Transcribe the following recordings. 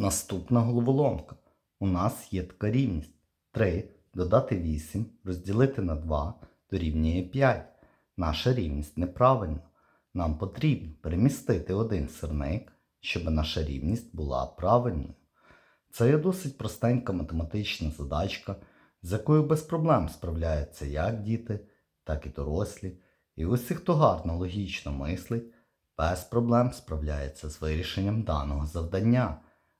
Наступна головоломка. У нас є така рівність. 3 додати 8 розділити на 2 дорівнює 5. Наша рівність неправильна. Нам потрібно перемістити один сирник, щоб наша рівність була правильною. Це є досить простенька математична задачка, з якою без проблем справляються як діти, так і дорослі. І усі, хто гарно логічно мислить, без проблем справляється з вирішенням даного завдання.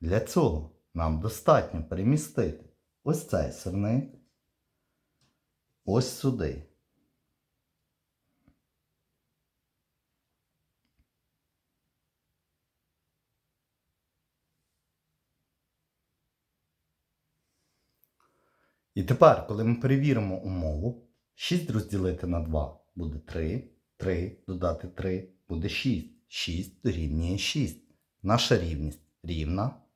Для цього нам достатньо перемістити ось цей сирник ось сюди. І тепер, коли ми перевіримо умову, 6 розділити на 2 буде 3, 3 додати 3 буде 6. 6 дорівнює 6. Наша рівність рівна.